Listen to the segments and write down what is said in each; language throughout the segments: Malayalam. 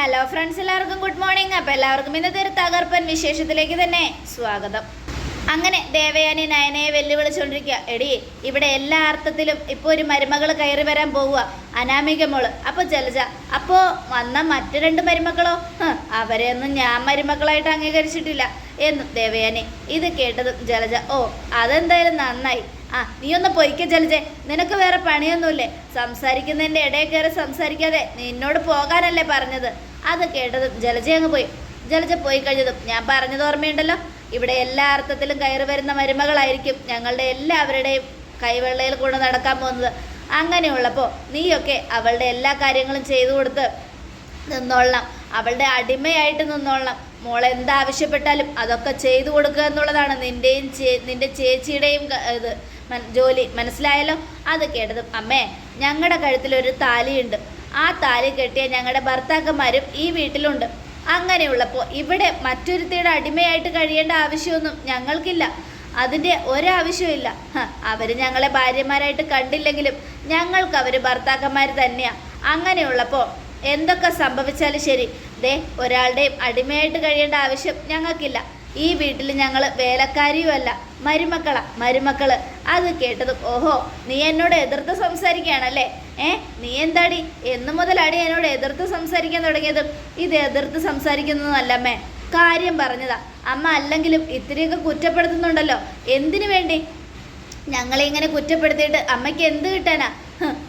ഹലോ ഫ്രണ്ട്സ് എല്ലാവർക്കും ഗുഡ് മോർണിംഗ് അപ്പോൾ എല്ലാവർക്കും ഇന്നത്തെ ഒരു തകർപ്പൻ വിശേഷത്തിലേക്ക് തന്നെ സ്വാഗതം. അങ്ങനെ ദേവയാനി നയനയെ വെല്ലുവിളിച്ചുകൊണ്ടിരിക്കുക എടി ഇവിടെ എല്ലാ അർത്ഥത്തിലും ഇപ്പോൾ ഒരു മരുമകൾ കയറി വരാൻ പോവുക അനാമിക മോൾ. അപ്പോൾ ജലജ അപ്പോൾ വന്ന മറ്റു രണ്ട് മരുമക്കളോ? അവരെയൊന്നും ഞാൻ മരുമക്കളായിട്ട് അംഗീകരിച്ചിട്ടില്ല എന്നും ദേവയാനി ഇത് കേട്ടതും ജലജ ഓ അതെന്തായാലും നന്നായി. ആ നീ ഒന്ന് പൊയ്ക്ക ജലജെ നിനക്ക് വേറെ പണിയൊന്നുമില്ലേ? സംസാരിക്കുന്നതിന്റെ ഇടയിൽ കയറി സംസാരിക്കാതെ നിന്നോട് പോകാനല്ലേ പറഞ്ഞത്? അത് കേട്ടതും ജലജ അങ്ങ് പോയി. ജലജ പോയി കഴിഞ്ഞതും ഞാൻ പറഞ്ഞത് ഓർമ്മയുണ്ടല്ലോ? ഇവിടെ എല്ലാ അർത്ഥത്തിലും കയറി വരുന്ന മരുമകളായിരിക്കും ഞങ്ങളുടെ എല്ലാവരുടെയും കൈവെള്ളയിൽ കൊണ്ട് നടക്കാൻ പോകുന്നത്. അങ്ങനെയുള്ളപ്പോൾ നീയൊക്കെ അവളുടെ എല്ലാ കാര്യങ്ങളും ചെയ്തു കൊടുത്ത് നിന്നോളണം. അവളുടെ അടിമയായിട്ട് നിന്നോളണം. മോൾ എന്താവശ്യപ്പെട്ടാലും അതൊക്കെ ചെയ്തു കൊടുക്കുക എന്നുള്ളതാണ് നിന്റെയും ചേ നിന്റെ ചേച്ചിയുടെയും ഇത് ജോലി. മനസ്സിലായല്ലോ? അത് കേട്ടതും അമ്മേ ഞങ്ങളുടെ കഴുത്തിൽ ഒരു താലിയുണ്ട്. ആ താലി കെട്ടിയ ഞങ്ങളുടെ ഭർത്താക്കന്മാരും ഈ വീട്ടിലുണ്ട്. അങ്ങനെയുള്ളപ്പോൾ ഇവിടെ മറ്റൊരുത്തിയുടെ അടിമയായിട്ട് കഴിയേണ്ട ആവശ്യമൊന്നും ഞങ്ങൾക്കില്ല. അതിന്റെ ഒരാവശ്യമില്ല അവർ ഞങ്ങളെ ഭാര്യമാരായിട്ട് കണ്ടില്ലെങ്കിലും ഞങ്ങൾക്ക് അവർ ഭർത്താക്കന്മാർ തന്നെയാണ് അങ്ങനെയുള്ളപ്പോൾ എന്തൊക്കെ സംഭവിച്ചാലും ശരി. ദേ ഒരാളുടെയും അടിമയായിട്ട് കഴിയേണ്ട ആവശ്യം ഞങ്ങൾക്കില്ല. ഈ വീട്ടിൽ ഞങ്ങൾ വേലക്കാരിയുമല്ല മരുമക്കളാ. മരുമക്കൾ അത് കേട്ടതും ഓഹോ നീ എന്നോട് എതിർത്ത് സംസാരിക്കുകയാണല്ലേ? ഏ നീ എന്താടി? എന്ന് മുതലാടി എന്നോട് എതിർത്ത് സംസാരിക്കാൻ തുടങ്ങിയത്. ഇത് എതിർത്ത് സംസാരിക്കുന്നതല്ല അമ്മേ കാര്യം പറഞ്ഞതാ. അമ്മ അല്ലെങ്കിലും ഇത്തിരിയൊക്കെ കുറ്റപ്പെടുത്തുന്നുണ്ടല്ലോ. എന്തിനു വേണ്ടി? ഞങ്ങളെ ഇങ്ങനെ കുറ്റപ്പെടുത്തിയിട്ട് അമ്മയ്ക്ക് എന്ത് കിട്ടാനാ?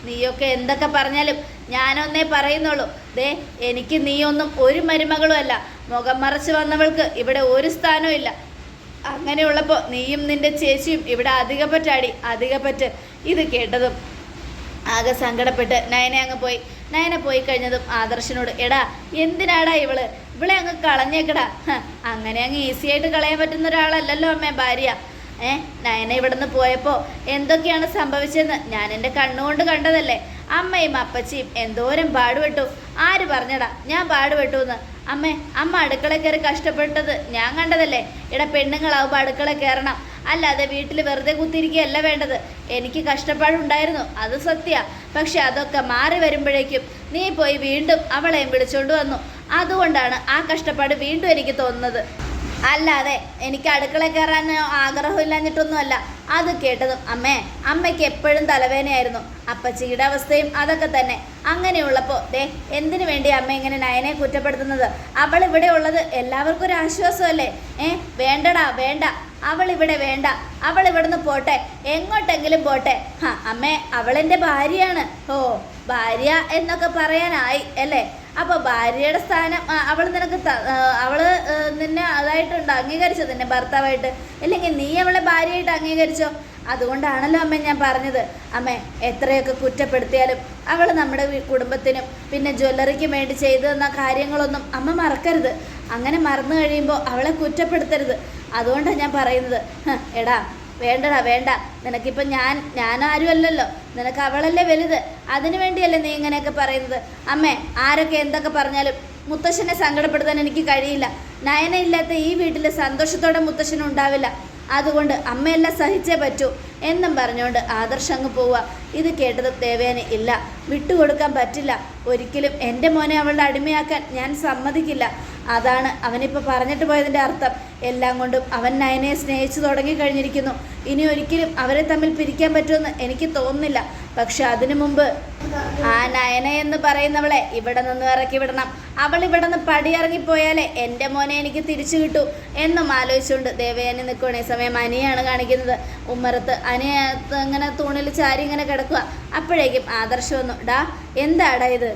നീയൊക്കെ എന്തൊക്കെ പറഞ്ഞാലും ഞാനൊന്നേ പറയുന്നുള്ളൂ. ദേ എനിക്ക് നീയൊന്നും ഒരു മരുമകളും അല്ല. മുഖം മറച്ച് വന്നവൾക്ക് ഇവിടെ ഒരു സ്ഥാനവും ഇല്ല. അങ്ങനെയുള്ളപ്പോൾ നീയും നിന്റെ ചേച്ചിയും ഇവിടെ അധികപ്പറ്റാടി. അധികപ്പറ്റ്. ഇത് കേട്ടതും ആകെ സങ്കടപ്പെട്ട് നയന അങ്ങ് പോയി. നയന പോയി കഴിഞ്ഞതും ആദർശനോട് എടാ എന്തിനാടാ ഇവൾ? ഇവളെ അങ്ങ് കളഞ്ഞേക്കടാ. അങ്ങനെ അങ്ങ് ഈസി ആയിട്ട് കളയാൻ പറ്റുന്ന ഒരാളല്ലല്ലോ അമ്മേ ഭാര്യ. ഏ നയന ഇവിടുന്ന് പോയപ്പോൾ എന്തൊക്കെയാണ് സംഭവിച്ചതെന്ന് ഞാൻ എന്റെ കണ്ണുകൊണ്ട് കണ്ടതല്ലേ. അമ്മയും അപ്പച്ചിയും എന്തോരം പാടുപെട്ടു. ആര് പറഞ്ഞടാ ഞാൻ പാടുപെട്ടു എന്ന് അമ്മേ അമ്മ അടുക്കള കയറി കഷ്ടപ്പെട്ടത് ഞാൻ കണ്ടതല്ലേ. ഇട പെണ്ണുങ്ങളാവുമ്പോൾ അടുക്കള കയറണം. അല്ലാതെ വീട്ടിൽ വെറുതെ കുത്തിയിരിക്കുകയല്ല വേണ്ടത്. എനിക്ക് കഷ്ടപ്പാടുണ്ടായിരുന്നു. അത് സത്യ. പക്ഷെ അതൊക്കെ മാറി വരുമ്പോഴേക്കും നീ പോയി വീണ്ടും അവളെയും വിളിച്ചുകൊണ്ട് വന്നു. അതുകൊണ്ടാണ് ആ കഷ്ടപ്പാട് വീണ്ടും എനിക്ക് തോന്നുന്നത്. അല്ലാതെ എനിക്ക് അടുക്കള കയറാൻ ആഗ്രഹമില്ലാഞ്ഞിട്ടൊന്നുമല്ല. അത് കേട്ടതും അമ്മേ അമ്മയ്ക്ക് എപ്പോഴും തലവേദനയായിരുന്നു. അപ്പച്ചിയുടെ അവസ്ഥയും അതൊക്കെ തന്നെ. അങ്ങനെയുള്ളപ്പോൾ ദേ എന്തിനു വേണ്ടി അമ്മ ഇങ്ങനെ നയനെ കുറ്റപ്പെടുത്തുന്നത്? അവൾ ഇവിടെ ഉള്ളത് എല്ലാവർക്കും ഒരു ആശ്വാസമല്ലേ? ഏ വേണ്ടടാ വേണ്ട. അവൾ ഇവിടെ വേണ്ട. അവൾ ഇവിടുന്ന് പോട്ടെ. എങ്ങോട്ടെങ്കിലും പോട്ടെ. ഹാ അമ്മേ അവളെന്റെ ഭാര്യയാണ്. ഓ ഭാര്യ എന്നൊക്കെ പറയാനായി അല്ലേ? അപ്പോൾ ഭാര്യയുടെ സ്ഥാനം അവൾ നിനക്ക് അവൾ നിന്നെ അതായിട്ടുണ്ട് അംഗീകരിച്ചോ നിന്നെ ഭർത്താവായിട്ട്? അല്ലെങ്കിൽ നീ അവളെ ഭാര്യയായിട്ട് അംഗീകരിച്ചോ? അതുകൊണ്ടാണല്ലോ അമ്മ ഞാൻ പറഞ്ഞത്. അമ്മ എത്രയൊക്കെ കുറ്റപ്പെടുത്തിയാലും അവൾ നമ്മുടെ കുടുംബത്തിനും പിന്നെ ജ്വല്ലറിക്കും വേണ്ടി ചെയ്തു തന്ന കാര്യങ്ങളൊന്നും അമ്മ മറക്കരുത്. അങ്ങനെ മറന്നു കഴിയുമ്പോൾ അവളെ കുറ്റപ്പെടുത്തരുത്. അതുകൊണ്ടാണ് ഞാൻ പറയുന്നത്. എടാ വേണ്ടടാ വേണ്ട. നിനക്കിപ്പോൾ ഞാൻ ഞാനാരുമല്ലല്ലോ. നിനക്ക് അവളല്ലേ വലുത്. അതിനു വേണ്ടിയല്ലേ നീ ഇങ്ങനെയൊക്കെ പറയുന്നത്. അമ്മേ ആരൊക്കെ എന്തൊക്കെ പറഞ്ഞാലും മുത്തശ്ശനെ സങ്കടപ്പെടുത്താൻ എനിക്ക് കഴിയില്ല. നയനയില്ലാത്ത ഈ വീട്ടിൽ സന്തോഷത്തോടെ മുത്തശ്ശനും ഉണ്ടാവില്ല അതുകൊണ്ട് അമ്മയെല്ലാം സഹിച്ചേ പറ്റൂ. എന്നും പറഞ്ഞുകൊണ്ട് ആദർശ് അങ്ങ് പോവുക. ഇത് കേട്ടത് ദേവേനെ ഇല്ല വിട്ടുകൊടുക്കാൻ പറ്റില്ല. ഒരിക്കലും എന്റെ മോനെ അവളുടെ അടിമയാക്കാൻ ഞാൻ സമ്മതിക്കില്ല. അതാണ് അവനിപ്പോൾ പറഞ്ഞിട്ട് പോയതിന്റെ അർത്ഥം. എല്ലാം കൊണ്ടും അവൻ നയനയെ സ്നേഹിച്ചു തുടങ്ങി കഴിഞ്ഞിരിക്കുന്നു. ഇനി ഒരിക്കലും അവരെ തമ്മിൽ പിരിക്കാൻ പറ്റുമെന്ന് എനിക്ക് തോന്നുന്നില്ല. പക്ഷെ അതിനു മുമ്പ് ആ നയന എന്ന് പറയുന്നവളെ ഇവിടെ നിന്ന് ഇറക്കി വിടണം. അവൾ ഇവിടെ നിന്ന് പടിയിറങ്ങിപ്പോയാലേ എന്റെ മോനെ എനിക്ക് തിരിച്ചു കിട്ടൂ. എന്നും ആലോചിച്ചുകൊണ്ട് ദേവയാനി നിൽക്കുകയാണ് സമയം അനിയാണ് കാണിക്കുന്നത്. ഉമ്മറത്ത് അനിയ ഇങ്ങനെ തൂണിൽ ചാരി ഇങ്ങനെ കിടക്കുക. അപ്പോഴേക്കും ആദർശം വന്നു ഡാ എന്താടാ ഇത്?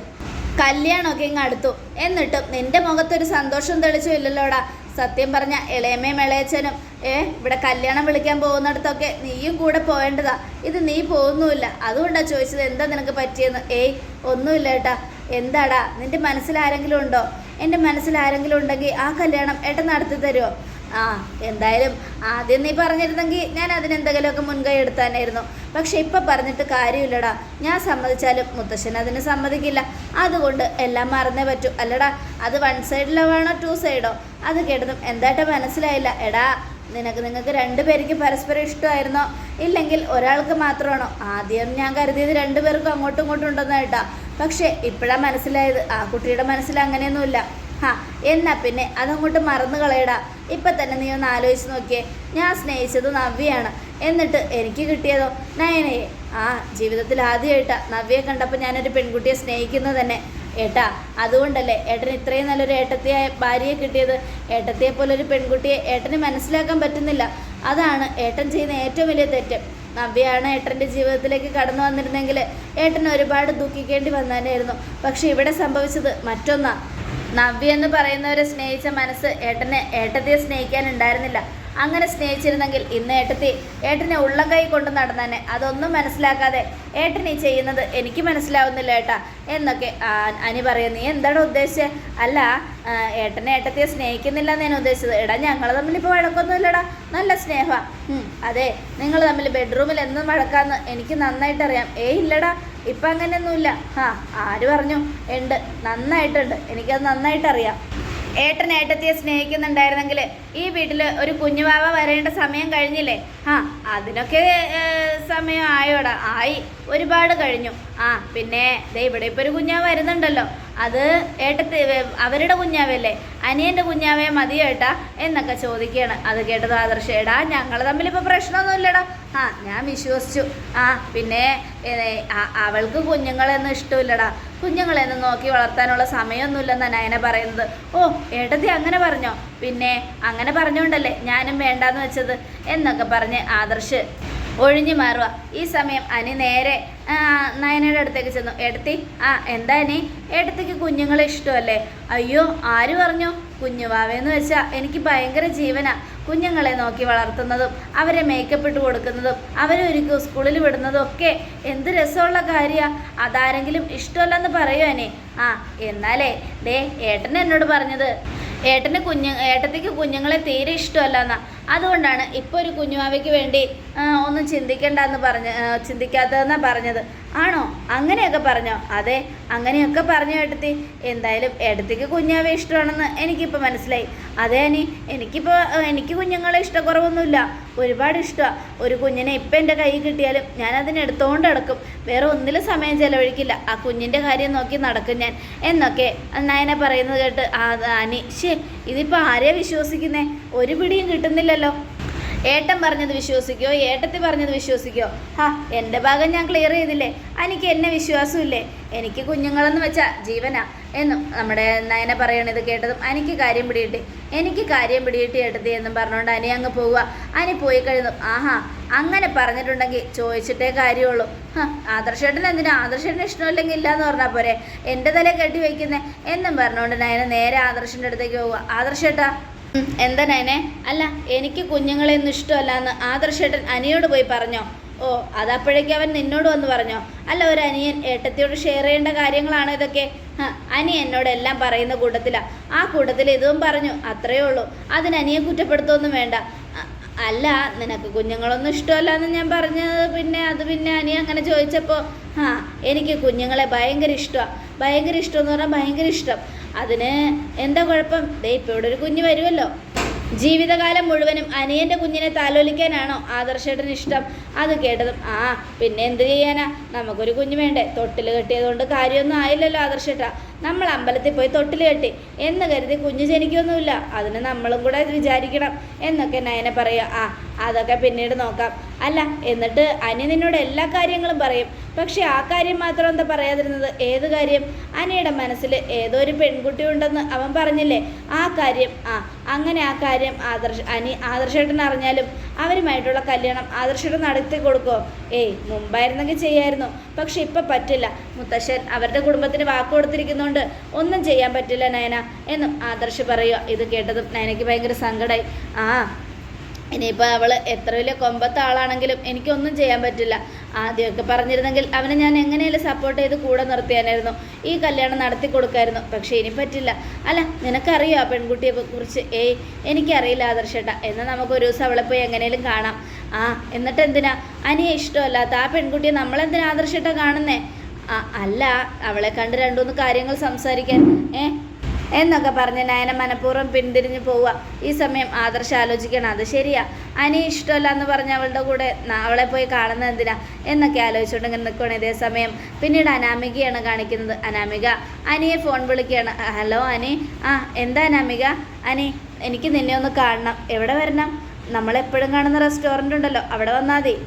കല്യാണമൊക്കെ ഇങ്ങ് അടുത്തു. എന്നിട്ടും നിന്റെ മുഖത്തൊരു സന്തോഷം തെളിച്ചു ഇല്ലല്ലോടാ. സത്യം പറഞ്ഞ ഇളയമ്മയും ഇളയച്ചനും ഏ ഇവിടെ കല്യാണം വിളിക്കാൻ പോകുന്നിടത്തൊക്കെ നീയും കൂടെ പോകേണ്ടതാ ഇത് നീ പോകുന്നുമില്ല. അതുകൊണ്ടാണ് ചോദിച്ചത് എന്താ നിനക്ക് പറ്റിയെന്ന്? ഏയ് ഒന്നുമില്ല ഏട്ടാ. എന്താടാ നിന്റെ മനസ്സിൽ ആരെങ്കിലും ഉണ്ടോ? എന്റെ മനസ്സിൽ ആരെങ്കിലും ഉണ്ടെങ്കിൽ ആ കല്യാണം ഏട്ടൻ നടത്തി തരുമോ ആ എന്തായാലും ആദ്യം നീ പറഞ്ഞിരുന്നെങ്കിൽ ഞാൻ അതിനെന്തെങ്കിലുമൊക്കെ മുൻകൈ എടുത്താനായിരുന്നു പക്ഷെ ഇപ്പം പറഞ്ഞിട്ട് കാര്യമില്ലടാ. ഞാൻ സമ്മതിച്ചാലും മുത്തശ്ശൻ അതിന് സമ്മതിക്കില്ല. അതുകൊണ്ട് എല്ലാം മറന്നേ പറ്റൂ. അല്ലടാ അത് വൺ സൈഡിലോ വേണോ ടു സൈഡോ അത് കേട്ടതും എന്തായിട്ട് മനസ്സിലായില്ല. എടാ നിനക്ക് നിങ്ങൾക്ക് രണ്ടുപേർക്ക് പരസ്പരം ഇഷ്ടമായിരുന്നോ? ഇല്ലെങ്കിൽ ഒരാൾക്ക് മാത്രമാണോ? ആദ്യം ഞാൻ കരുതിയത് രണ്ടുപേർക്കും അങ്ങോട്ടും ഇങ്ങോട്ടും ഉണ്ടെന്ന് കേട്ടാ പക്ഷേ ഇപ്പോഴാണ് മനസ്സിലായത്. ആ കുട്ടിയുടെ മനസ്സിൽ അങ്ങനെയൊന്നുമില്ല. ഹാ എന്നാ പിന്നെ അതങ്ങോട്ട് മറന്നു കളയടാ. ഇപ്പം തന്നെ നീ ഒന്ന് ആലോചിച്ച് നോക്കിയേ. ഞാൻ സ്നേഹിച്ചത് നവ്യയാണ്. എന്നിട്ട് എനിക്ക് കിട്ടിയതോ? നയനയെ ആ ജീവിതത്തിൽ ആദ്യമായിട്ടാ നവ്യയെ കണ്ടപ്പോൾ ഞാനൊരു പെൺകുട്ടിയെ സ്നേഹിക്കുന്നത് തന്നെ. ഏട്ടാ അതുകൊണ്ടല്ലേ ഏട്ടൻ ഇത്രയും നല്ലൊരു ഏട്ടത്തിയായ ഭാര്യയെ കിട്ടിയത്? ഏട്ടത്തിയെ പോലെ ഒരു പെൺകുട്ടിയെ ഏട്ടന് മനസ്സിലാക്കാൻ പറ്റുന്നില്ല. അതാണ് ഏട്ടൻ ചെയ്യുന്ന ഏറ്റവും വലിയ തെറ്റ്. നവ്യയാണ് ഏട്ടന്റെ ജീവിതത്തിലേക്ക് കടന്നു വന്നിരുന്നെങ്കിൽ ഏട്ടൻ ഒരുപാട് ദുഃഖിക്കേണ്ടി വന്നതന്നെയായിരുന്നു. പക്ഷെ ഇവിടെ സംഭവിച്ചത് മറ്റൊന്നാ. നവ്യ എന്ന് പറയുന്നവരെ സ്നേഹിച്ച മനസ്സ് ഏട്ടനെ ഏട്ടത്തിയെ സ്നേഹിക്കാനുണ്ടായിരുന്നില്ല. അങ്ങനെ സ്നേഹിച്ചിരുന്നെങ്കിൽ ഇന്ന് ഏട്ടത്തി ഏട്ടനെ ഉള്ളം കൈ കൊണ്ട് നടന്നെ അതൊന്നും മനസ്സിലാക്കാതെ ഏട്ടൻ ഈ ചെയ്യുന്നത് എനിക്ക് മനസ്സിലാവുന്നില്ല ഏട്ടാ എന്നൊക്കെ അനി പറയും നീ എന്താണ് ഉദ്ദേശിച്ചത് അല്ല ഏട്ടനെ ഏട്ടത്തിയെ സ്നേഹിക്കുന്നില്ല എന്ന് ഞാൻ ഉദ്ദേശിച്ചത്. എടാ ഞങ്ങൾ തമ്മിൽ ഇപ്പോൾ വഴക്കൊന്നുമില്ലടാ. നല്ല സ്നേഹമാണ് അതെ നിങ്ങൾ തമ്മിൽ ബെഡ്റൂമിൽ എന്നും വഴക്കാന്ന് എനിക്ക് നന്നായിട്ട് അറിയാം ഏയ് ഇല്ലടാ ഇപ്പം അങ്ങനെയൊന്നുമില്ല. ആ ആര് പറഞ്ഞു? ഉണ്ട് നന്നായിട്ടുണ്ട്. എനിക്കത് നന്നായിട്ട് അറിയാം ഏട്ടൻ ഏട്ടത്തിയെ സ്നേഹിക്കുന്നുണ്ടായിരുന്നെങ്കിൽ ഈ വീട്ടിൽ ഒരു കുഞ്ഞുവാവ വരേണ്ട സമയം കഴിഞ്ഞില്ലേ? ആ അതിനൊക്കെ സമയം ആയോടാ. ആയി ഒരുപാട് കഴിഞ്ഞു. ആ പിന്നെ ദേ ഇവിടെ ഇപ്പോൾ ഒരു കുഞ്ഞാവ് വരുന്നുണ്ടല്ലോ. അത് ഏട്ടത്തി അവരുടെ കുഞ്ഞാവല്ലേ അനിയന്റെ കുഞ്ഞാവേ മതിയോ ഏട്ടാ എന്നൊക്കെ ചോദിക്കുകയാണ്. അത് കേട്ടത് ആദർശ ഏടാ ഞങ്ങൾ തമ്മിൽ ഇപ്പോൾ പ്രശ്നമൊന്നുമില്ലടാ. ആ ഞാൻ വിശ്വസിച്ചു. ആ പിന്നെ അവൾക്ക് കുഞ്ഞുങ്ങളെന്നും ഇഷ്ടമില്ലടാ. കുഞ്ഞുങ്ങളെന്നും നോക്കി വളർത്താനുള്ള സമയമൊന്നുമില്ലെന്ന് നയന പറയുന്നത്. ഓ ഏട്ടത്തി അങ്ങനെ പറഞ്ഞോ? പിന്നെ അങ്ങനെ പറഞ്ഞുകൊണ്ടല്ലേ ഞാനും വേണ്ടാന്ന് വെച്ചത് എന്നൊക്കെ പറഞ്ഞ് ആദർശ് ഒഴിഞ്ഞു മാറുക. ഈ സമയം അനി നേരെ നയനയുടെ അടുത്തേക്ക് ചെന്നു. എടുത്തി ആ എന്താ ഇനി? എടുത്തേക്ക് കുഞ്ഞുങ്ങളെ ഇഷ്ടമല്ലേ? അയ്യോ ആര് പറഞ്ഞു? കുഞ്ഞുവാവേന്ന് വെച്ചാൽ എനിക്ക് ഭയങ്കര ജീവനാ. കുഞ്ഞുങ്ങളെ നോക്കി വളർത്തുന്നതും അവരെ മേക്കപ്പ് ഇട്ട് കൊടുക്കുന്നതും അവരെ സ്കൂളിൽ വിടുന്നതും ഒക്കെ എന്ത് രസമുള്ള കാര്യമാണ് അതാരെങ്കിലും ഇഷ്ടമല്ലെന്ന് പറയുമോ എന്നെ ആ എന്നാലേ ദേ ഏട്ടൻ എന്നോട് പറഞ്ഞത്. ഏട്ടന് കുഞ്ഞു ഏട്ടത്തേക്ക് കുഞ്ഞുങ്ങളെ തീരെ ഇഷ്ടമല്ല എന്നാ അതുകൊണ്ടാണ് ഇപ്പോൾ ഒരു കുഞ്ഞുമാവയ്ക്ക് വേണ്ടി ഒന്നും ഒന്നും ചിന്തിക്കണ്ടെന്ന് പറഞ്ഞ് ചിന്തിക്കാത്തതെന്നാണ് പറഞ്ഞത്. ആണോ? അങ്ങനെയൊക്കെ പറഞ്ഞോ? അതെ അങ്ങനെയൊക്കെ പറഞ്ഞു എടുത്തി എന്തായാലും എടുത്തേക്ക് കുഞ്ഞാവെ ഇഷ്ടമാണെന്ന് എനിക്കിപ്പോൾ മനസ്സിലായി. അതെ അനി എനിക്കിപ്പോൾ എനിക്ക് കുഞ്ഞുങ്ങളെ ഇഷ്ടക്കുറവൊന്നുമില്ല. ഒരുപാട് ഇഷ്ടമാണ് ഒരു കുഞ്ഞിനെ ഇപ്പം എന്റെ കയ്യിൽ കിട്ടിയാലും ഞാൻ അതിനെ എടുത്തുകൊണ്ട് നടക്കും. വേറെ ഒന്നിലും സമയം ചിലവഴിക്കില്ല. ആ കുഞ്ഞിന്റെ കാര്യം നോക്കി നടക്കും ഞാൻ. എന്നൊക്കെ നയന പറയുന്നത് കേട്ട് ആ അനി ശേ ഇതിപ്പോൾ ആരെയാണ് വിശ്വസിക്കുന്നേ? ഒരു പിടിയും കിട്ടുന്നില്ലല്ലോ ഏട്ടൻ പറഞ്ഞത് വിശ്വസിക്കോ? ഏട്ടത്തി പറഞ്ഞത് വിശ്വസിക്കോ? ഹാ എന്റെ ഭാഗം ഞാൻ ക്ലിയർ ചെയ്തില്ലേ? എനിക്ക് എന്നെ വിശ്വാസമില്ലേ? എനിക്ക് കുഞ്ഞുങ്ങളെന്ന് വെച്ചാൽ ജീവനാ. എന്നും നമ്മുടെ നയന പറയണത് കേട്ടതും എനിക്ക് കാര്യം പിടിയിട്ട് എനിക്ക് കാര്യം പിടിയിട്ട് ഏട്ടത്തി എന്നും പറഞ്ഞുകൊണ്ട് അനി അങ്ങ് പോവുക. അനി പോയി കഴിഞ്ഞു. ആഹാ അങ്ങനെ പറഞ്ഞിട്ടുണ്ടെങ്കിൽ ചോദിച്ചിട്ടേ കാര്യമുള്ളൂ. ആദർശേട്ടൻ എന്തിനാ? ആദർശേട്ടന് ഇഷ്ടമില്ലെങ്കിൽ ഇല്ലാന്ന് പറഞ്ഞാൽ പോരെ. എന്റെ തല കെട്ടി വയ്ക്കുന്നേ എന്നും പറഞ്ഞുകൊണ്ട് നയന നേരെ ആദർശന്റെ അടുത്തേക്ക് പോവുക. ആദർശേട്ടാ എന്താ നയനെ? അല്ല എനിക്ക് കുഞ്ഞുങ്ങളെയൊന്നും ഇഷ്ടമല്ല എന്ന് ആദർശേട്ടൻ അനിയോട് പോയി പറഞ്ഞോ? ഓ അതപ്പോഴേക്ക് അവൻ നിന്നോട് വന്ന് പറഞ്ഞോ? അല്ല ഒരു അനിയൻ ഏട്ടത്തിയോട് ഷെയർ ചെയ്യേണ്ട കാര്യങ്ങളാണ് ഇതൊക്കെ? അനി എന്നോട് എല്ലാം പറയുന്ന കൂട്ടത്തിലാ. ആ കൂട്ടത്തിൽ ഇതും പറഞ്ഞു അത്രയേ ഉള്ളൂ. അതിന് അനിയെ കുറ്റപ്പെടുത്തൊന്നും വേണ്ട. അല്ല നിനക്ക് കുഞ്ഞുങ്ങളൊന്നും ഇഷ്ടമല്ല എന്ന് ഞാൻ പറഞ്ഞത് പിന്നെ അത് പിന്നെ അനി അങ്ങനെ ചോദിച്ചപ്പോൾ ആ എനിക്ക് കുഞ്ഞുങ്ങളെ ഭയങ്കര ഇഷ്ടമാണ് ഭയങ്കര ഇഷ്ടം എന്ന് പറഞ്ഞാൽ ഭയങ്കര ഇഷ്ടം. അതിന് എന്താ കുഴപ്പം? ദേ ഇപ്പോൾ ഇവിടെ ഒരു കുഞ്ഞ് വരുമല്ലോ ജീവിതകാലം മുഴുവനും അനിയന്റെ കുഞ്ഞിനെ താലോലിക്കാനാണോ ആദർശേട്ടന് ഇഷ്ടം? അത് കേട്ടതും ആ പിന്നെ എന്ത് ചെയ്യാനാ? നമുക്കൊരു കുഞ്ഞ് വേണ്ടേ? തൊട്ടിൽ കെട്ടിയതുകൊണ്ട് കാര്യമൊന്നും ആയില്ലല്ലോ ആദർശേട്ടാ. നമ്മൾ അമ്പലത്തിൽ പോയി തൊട്ടിൽ കെട്ടി. എന്ന് കരുതി കുഞ്ഞ് ജനിക്കൊന്നുമില്ല അതിന് നമ്മളും കൂടെ വിചാരിക്കണം. എന്നൊക്കെ നയന പറയുക ആ അതൊക്കെ പിന്നീട് നോക്കാം. അല്ല എന്നിട്ട് അനി നിന്നോട് എല്ലാ കാര്യങ്ങളും പറയും. പക്ഷെ ആ കാര്യം മാത്രം എന്താ പറയാതിരുന്നത്? ഏത് കാര്യം? അനിയുടെ മനസ്സിൽ ഏതോ ഒരു പെൺകുട്ടി ഉണ്ടെന്ന് അവൻ പറഞ്ഞില്ലേ? ആ കാര്യം ആ അങ്ങനെ ആ കാര്യം ആദർശ അനി ആദർശേട്ടൻ അറിഞ്ഞാലും അവരുമായിട്ടുള്ള കല്യാണം ആദർശയുടെ നടത്തി കൊടുക്കുമോ ഏയ് മുമ്പായിരുന്നെങ്കിൽ ചെയ്യായിരുന്നു. പക്ഷെ ഇപ്പം പറ്റില്ല. മുത്തശ്ശൻ അവരുടെ കുടുംബത്തിന് വാക്ക് കൊടുത്തിരിക്കുന്നതുകൊണ്ട് ഒന്നും ചെയ്യാൻ പറ്റില്ല നയന എന്നും ആദർശ് പറയുക ഇത് കേട്ടതും നയനയ്ക്ക് ഭയങ്കര സങ്കടമായി ആ ഇനിയിപ്പോൾ അവൾ എത്ര വലിയ കൊമ്പത്ത ആളാണെങ്കിലും എനിക്കൊന്നും ചെയ്യാൻ പറ്റില്ല. ആദ്യമൊക്കെ പറഞ്ഞിരുന്നെങ്കിൽ അവനെ ഞാൻ എങ്ങനെയാലും സപ്പോർട്ട് ചെയ്ത് കൂടെ നിർത്തിയാനായിരുന്നു. ഈ കല്യാണം നടത്തി കൊടുക്കായിരുന്നു. പക്ഷേ ഇനി പറ്റില്ല. അല്ല നിനക്കറിയോ ആ പെൺകുട്ടിയെ കുറിച്ച്? ഏയ് എനിക്കറിയില്ല ആദർശേട്ടാ. എന്നാൽ നമുക്ക് ഒരു ദിവസം അവളെ പോയി എങ്ങനെയും കാണാം. ആ എന്നിട്ട് എന്തിനാ? അനിയെ ഇഷ്ടമല്ലാത്ത ആ പെൺകുട്ടിയെ നമ്മളെന്തിനാ ആദർശേട്ടാ കാണുന്നേ? അല്ല അവളെ കണ്ട് രണ്ടുമൂന്ന് കാര്യങ്ങൾ സംസാരിക്കാൻ. ഏ എന്നൊക്കെ പറഞ്ഞ് നയന മനഃപൂർവം പിന്തിരിഞ്ഞു പോവുക. ഈ സമയം ആദർശ ആലോചിക്കണം. അത് ശരിയാ. അനി ഇഷ്ടമല്ല എന്ന് പറഞ്ഞ അവളുടെ കൂടെ അവളെ പോയി കാണുന്നത് എന്തിനാ? എന്നൊക്കെ ആലോചിച്ചുകൊണ്ട് ഇങ്ങനെ നിൽക്കുകയാണ് ഇതേ സമയം. പിന്നീട് അനാമികയാണ് കാണിക്കുന്നത്. അനാമിക അനിയെ ഫോൺ വിളിക്കുകയാണ്. ഹലോ അനി. ആ എന്താ അനാമിക? അനി എനിക്ക് നിന്നെ ഒന്ന് കാണണം. എവിടെ വരണം? നമ്മളെപ്പോഴും കാണുന്ന റെസ്റ്റോറന്റ് ഉണ്ടല്ലോ. അവിടെ വന്നാൽ മതി.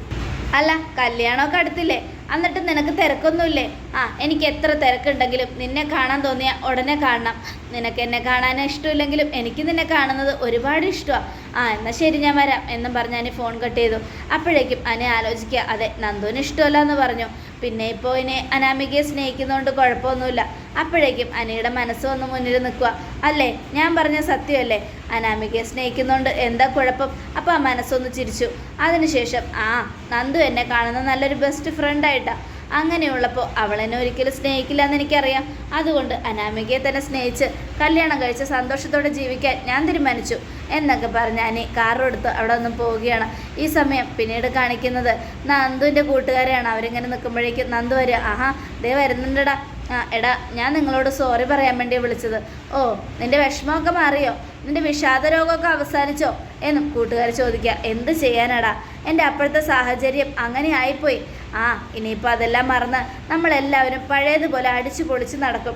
അല്ല കല്യാണമൊക്കെ അടുത്തില്ലേ? എന്നിട്ട് നിനക്ക് തിരക്കൊന്നുമില്ലേ? ആ എനിക്ക് എത്ര തിരക്കുണ്ടെങ്കിലും നിന്നെ കാണാൻ തോന്നിയാൽ ഉടനെ കാണണം. നിനക്ക് എന്നെ കാണാൻ ഇഷ്ടമില്ലെങ്കിലും എനിക്ക് നിന്നെ കാണുന്നത് ഒരുപാട് ഇഷ്ടമാണ് ആ എന്നാൽ ശരി ഞാൻ വരാം എന്നും പറഞ്ഞ് അനി ഫോൺ കട്ട് ചെയ്തു. അപ്പോഴേക്കും അനി ആലോചിക്കുക അതെ നന്ദുവിന് ഇഷ്ടമല്ല എന്ന് പറഞ്ഞു. പിന്നെ ഇപ്പോൾ ഇനി അനാമികയെ സ്നേഹിക്കുന്നതുകൊണ്ട് കുഴപ്പമൊന്നുമില്ല. അപ്പോഴേക്കും അനിയുടെ മനസ്സ് വന്ന് മുന്നിൽ നിൽക്കുക. അല്ലേ? ഞാൻ പറഞ്ഞ സത്യമല്ലേ? അനാമികയെ സ്നേഹിക്കുന്നുണ്ട്. എന്താ കുഴപ്പം? അപ്പോൾ ആ മനസ്സൊന്ന് ചിരിച്ചു. അതിനുശേഷം ആ നന്ദു എന്നെ കാണുന്ന നല്ലൊരു ബെസ്റ്റ് ഫ്രണ്ടായിട്ടാണ് അങ്ങനെയുള്ളപ്പോൾ അവൾ എന്നെ ഒരിക്കലും സ്നേഹിക്കില്ല എന്ന് എനിക്കറിയാം. അതുകൊണ്ട് അനാമികയെ തന്നെ സ്നേഹിച്ച് കല്യാണം കഴിച്ച് സന്തോഷത്തോടെ ജീവിക്കാൻ ഞാൻ തീരുമാനിച്ചു. എന്നൊക്കെ പറഞ്ഞ് അനി കാറെടുത്ത് അവിടെ നിന്ന് പോവുകയാണ്. ഈ സമയം പിന്നീട് കാണിക്കുന്നത് നന്ദുവിന്റെ കൂട്ടുകാരെയാണ്. അവരിങ്ങനെ നിൽക്കുമ്പോഴേക്കും നന്ദു വരിക. ആഹാ ദേ വരുന്നുണ്ടടാ. ആ എടാ ഞാൻ നിങ്ങളോട് സോറി പറയാൻ വേണ്ടി വിളിച്ചത്. ഓ നിന്റെ വിഷമമൊക്കെ മാറിയോ? നിന്റെ വിഷാദ രോഗമൊക്കെ അവസാനിച്ചോ? എന്നും കൂട്ടുകാർ ചോദിക്കുക എന്ത് ചെയ്യാനടാ? എന്റെ അപ്പോഴത്തെ സാഹചര്യം അങ്ങനെ ആയിപ്പോയി. ആ ഇനിയിപ്പോൾ അതെല്ലാം മറന്ന് നമ്മളെല്ലാവരും പഴയതുപോലെ അടിച്ചു പൊളിച്ച് നടക്കും.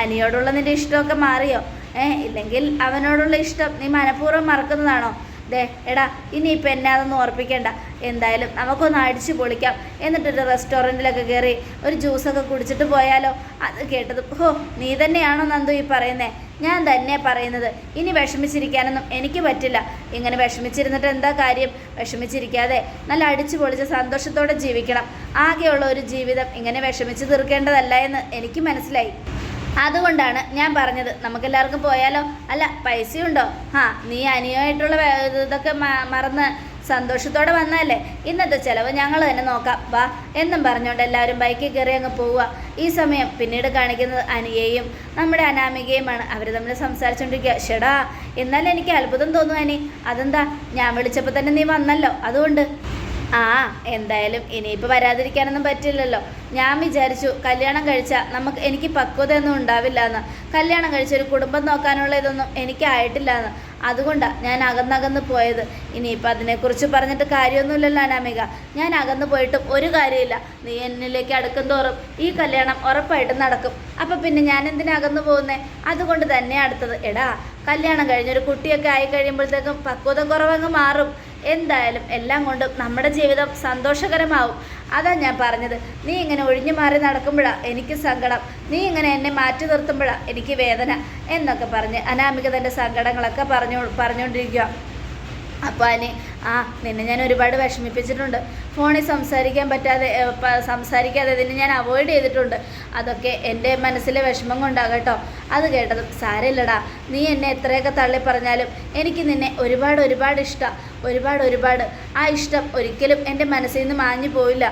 അനിയോടുള്ള നിന്റെ ഇഷ്ടമൊക്കെ മാറിയോ? ഏ ഇല്ലെങ്കിൽ അവനോടുള്ള ഇഷ്ടം നീ മനഃപൂർവം മറക്കുന്നതാണോ? ദേ എടാ ഇനിയിപ്പോൾ എന്നെ അതൊന്നും ഓർപ്പിക്കണ്ട. എന്തായാലും നമുക്കൊന്ന് അടിച്ചു പൊളിക്കാം. എന്നിട്ടൊരു റെസ്റ്റോറന്റിലൊക്കെ കയറി ഒരു ജ്യൂസൊക്കെ കുടിച്ചിട്ട് പോയാലോ? അത് കേട്ടത് ഹോ നീ തന്നെയാണോ നന്ദു ഈ പറയുന്നേ? ഞാൻ തന്നെ പറയുന്നത്. ഇനി വിഷമിച്ചിരിക്കാനൊന്നും എനിക്ക് പറ്റില്ല. ഇങ്ങനെ വിഷമിച്ചിരുന്നിട്ട് എന്താ കാര്യം? വിഷമിച്ചിരിക്കാതെ നല്ല അടിച്ചു പൊളിച്ച് സന്തോഷത്തോടെ ജീവിക്കണം. ആകെയുള്ള ഒരു ജീവിതം ഇങ്ങനെ വിഷമിച്ച് തീർക്കേണ്ടതല്ല എന്ന് എനിക്ക് മനസ്സിലായി. അതുകൊണ്ടാണ് ഞാൻ പറഞ്ഞത്. നമുക്കെല്ലാവർക്കും പോയാലോ? അല്ല പൈസയുണ്ടോ? ആ നീ അനിയമായിട്ടുള്ള ഇതൊക്കെ മറന്ന് സന്തോഷത്തോടെ വന്നതല്ലേ? ഇന്നത്തെ ചിലവ് ഞങ്ങൾ തന്നെ നോക്കാം. വാ എന്നും പറഞ്ഞുകൊണ്ട് എല്ലാവരും ബൈക്കിൽ കയറി അങ്ങ് പോവുക. ഈ സമയം പിന്നീട് കാണിക്കുന്നത് അനിയയും നമ്മുടെ അനാമികയുമാണ്. അവർ തമ്മിൽ സംസാരിച്ചുകൊണ്ടിരിക്കുക ഷെടാ എന്നാലും എനിക്ക് അത്ഭുതം തോന്നുന്നു അനി. അതെന്താ? ഞാൻ വിളിച്ചപ്പോൾ തന്നെ നീ വന്നല്ലോ. അതുകൊണ്ട് ആ എന്തായാലും ഇനിയിപ്പോൾ വരാതിരിക്കാനൊന്നും പറ്റില്ലല്ലോ. ഞാൻ വിചാരിച്ചു കല്യാണം കഴിച്ചാൽ നമുക്ക് എനിക്ക് പക്വതയൊന്നും ഉണ്ടാവില്ല എന്ന് കല്യാണം കഴിച്ച ഒരു കുടുംബം നോക്കാനുള്ള ഇതൊന്നും എനിക്കായിട്ടില്ല എന്ന് അതുകൊണ്ടാണ് ഞാൻ അകന്നകന്ന് പോയത്. ഇനിയിപ്പോൾ അതിനെക്കുറിച്ച് പറഞ്ഞിട്ട് കാര്യമൊന്നുമില്ലല്ലോ അനാമിക. ഞാൻ അകന്ന് പോയിട്ടും ഒരു കാര്യമില്ല. നീ എന്നിലേക്ക് അടുക്കും തോറും ഈ കല്യാണം ഉറപ്പായിട്ടും നടക്കും. അപ്പം പിന്നെ ഞാൻ എന്തിനാ അകന്നു പോകുന്നേ? അതുകൊണ്ട് തന്നെ അടുത്തത്. എടാ കല്യാണം കഴിഞ്ഞൊരു കുട്ടിയൊക്കെ ആയി കഴിയുമ്പോഴത്തേക്കും പക്വത കുറവങ്ങ് മാറും. എന്തായാലും എല്ലാം കൊണ്ടും നമ്മുടെ ജീവിതം സന്തോഷകരമാവും. അതാ ഞാൻ പറഞ്ഞത്. നീ ഇങ്ങനെ ഒഴിഞ്ഞു മാറി നടക്കുമ്പോഴാണ് എനിക്ക് സങ്കടം. നീ ഇങ്ങനെ എന്നെ മാറ്റി നിർത്തുമ്പോഴാണ് എനിക്ക് വേദന എന്നൊക്കെ പറഞ്ഞ് അനാമിക തന്റെ സങ്കടങ്ങളൊക്കെ പറഞ്ഞു പറഞ്ഞുകൊണ്ടിരിക്കുക അപ്പോൾ അനി ആ നിന്നെ ഞാൻ ഒരുപാട് വിഷമിപ്പിച്ചിട്ടുണ്ട്. ഫോണിൽ സംസാരിക്കാൻ പറ്റാതെ സംസാരിക്കാതെ ഇതിനെ ഞാൻ അവോയ്ഡ് ചെയ്തിട്ടുണ്ട്. അതൊക്കെ എന്റെ മനസ്സിലെ വിഷമം കൊണ്ടാകട്ടോ. അത് കേട്ടതും സാരമില്ലടാ. നീ എന്നെ എത്രയൊക്കെ തള്ളി പറഞ്ഞാലും എനിക്ക് നിന്നെ ഒരുപാട് ഒരുപാട് ഇഷ്ടമാണ് ഒരുപാട് ഒരുപാട്. ആ ഇഷ്ടം ഒരിക്കലും എന്റെ മനസ്സിൽ നിന്ന് മാഞ്ഞു പോയില്ല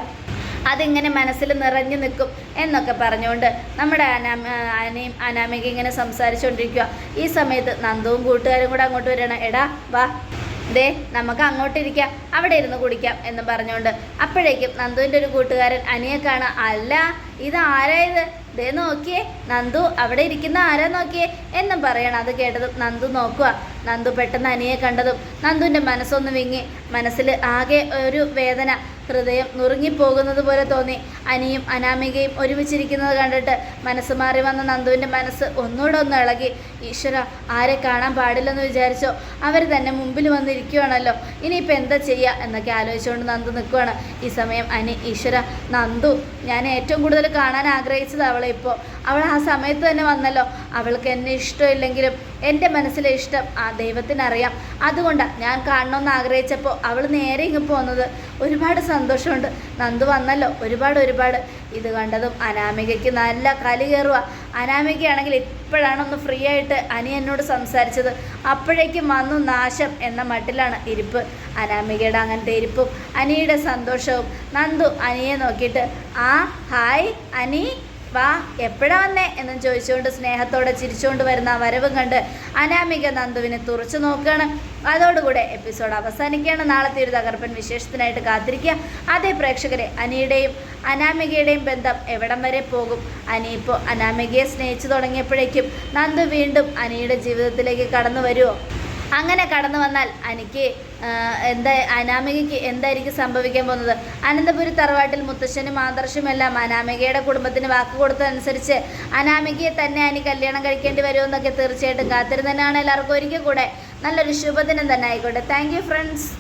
അതിങ്ങനെ മനസ്സിൽ നിറഞ്ഞു നിൽക്കും എന്നൊക്കെ പറഞ്ഞുകൊണ്ട് നമ്മുടെ അനാമ അനയും അനാമിക ഇങ്ങനെ സംസാരിച്ചുകൊണ്ടിരിക്കുക ഈ സമയത്ത് നന്ദുവും കൂട്ടുകാരും കൂടെ അങ്ങോട്ട് വരണം എടാ വാ. ദേ നമുക്ക് അങ്ങോട്ടിരിക്കാം അവിടെ ഇരുന്ന് കുടിക്കാം എന്ന് പറഞ്ഞുകൊണ്ട് അപ്പോഴേക്കും നന്ദുവിന്റെ ഒരു കൂട്ടുകാരൻ അനിയെ കാണാം അല്ല ഇത് ആരാ ഇത്? ദേ നോക്കിയേ നന്ദു അവിടെ ഇരിക്കുന്ന ആരാ നോക്കിയേ എന്നും പറയണം. അത് കേട്ടതും നന്ദു നോക്കുക. നന്ദു പെട്ടെന്ന് അനിയെ കണ്ടതും നന്ദുവിന്റെ മനസ്സൊന്ന് വിങ്ങി. മനസ്സിൽ ആകെ ഒരു വേദന. ഹൃദയം നുറുങ്ങിപ്പോകുന്നത് പോലെ തോന്നി. അനിയും അനാമികയും ഒരുമിച്ചിരിക്കുന്നത് കണ്ടിട്ട് മനസ്സ് മാറി വന്ന നന്ദുവിന്റെ മനസ്സ് ഒന്നുകൂടെ ഒന്ന് ഇളകി. ഈശ്വര ആരെ കാണാൻ പാടില്ലെന്ന് വിചാരിച്ചോ? അവർ തന്നെ മുമ്പിൽ വന്നിരിക്കുവാണല്ലോ. ഇനിയിപ്പോൾ എന്താ ചെയ്യുക എന്നൊക്കെ ആലോചിച്ചുകൊണ്ട് നന്ദു നിൽക്കുവാണ്. ഈ സമയം അനി ഈശ്വര നന്ദു ഞാൻ ഏറ്റവും കൂടുതൽ കാണാൻ ആഗ്രഹിച്ചത് അവളെ ഇപ്പോൾ അവൾ ആ സമയത്ത് തന്നെ വന്നല്ലോ. അവൾക്ക് എന്നെ ഇഷ്ടമില്ലെങ്കിലും എന്റെ മനസ്സിലെ ഇഷ്ടം ആ ദൈവത്തിനറിയാം. അതുകൊണ്ടാണ് ഞാൻ കാണണമെന്ന് ആഗ്രഹിച്ചപ്പോൾ അവൾ നേരെ ഇങ്ങ് പോകുന്നത് ഒരുപാട് സന്തോഷമുണ്ട്. നന്ദു വന്നല്ലോ. ഒരുപാട് ഒരുപാട്. ഇത് കണ്ടതും അനാമികയ്ക്ക് നല്ല കലി കയറുക അനാമികയാണെങ്കിൽ ഇപ്പോഴാണ് ഒന്ന് ഫ്രീ ആയിട്ട് അനി എന്നോട് സംസാരിച്ചത്. അപ്പോഴേക്കും വന്നു നാശം എന്ന മട്ടിലാണ് ഇരിപ്പ്. അനാമികയുടെ അങ്ങനത്തെ ഇരിപ്പും അനിയുടെ സന്തോഷവും. നന്ദു അനിയെ നോക്കിയിട്ട് ആ ഹായ് അനി. വാ എപ്പോഴാ വന്നേ എന്നും ചോദിച്ചുകൊണ്ട് സ്നേഹത്തോടെ ചിരിച്ചുകൊണ്ട് വരുന്ന വരവും കണ്ട് അനാമിക നന്ദുവിനെ തുറച്ചു നോക്കുകയാണ്. അതോടുകൂടെ എപ്പിസോഡ് അവസാനിക്കുകയാണ്. നാളത്തെ ഒരു തകർപ്പൻ വിശേഷത്തിനായിട്ട് കാത്തിരിക്കുക. അതേ പ്രേക്ഷകരെ അനിയുടെയും അനാമികയുടെയും ബന്ധം എവിടം വരെ പോകും? അനി ഇപ്പോൾ അനാമികയെ സ്നേഹിച്ചു തുടങ്ങിയപ്പോഴേക്കും നന്ദു വീണ്ടും അനിയുടെ ജീവിതത്തിലേക്ക് കടന്നു വരുമോ അങ്ങനെ കടന്നു വന്നാൽ അനിക്ക് എന്താ അനാമികയ്ക്ക് എന്തായിരിക്കും സംഭവിക്കാൻ പോകുന്നത്? അനന്തപുരി തറവാട്ടിൽ മുത്തശ്ശനും ആദർശുമെല്ലാം അനാമികയുടെ കുടുംബത്തിന് വാക്ക് കൊടുത്തതനുസരിച്ച് അനാമികയെ തന്നെ അനി കല്യാണം കഴിക്കേണ്ടി വരുമെന്നൊക്കെ തീർച്ചയായിട്ടും കാത്തിരുന്നതിനാണ് എല്ലാവർക്കും ഒരിക്കൽ കൂടെ നല്ലൊരു ശുഭദിനം തന്നെ ആയിക്കോട്ടെ. Thank friends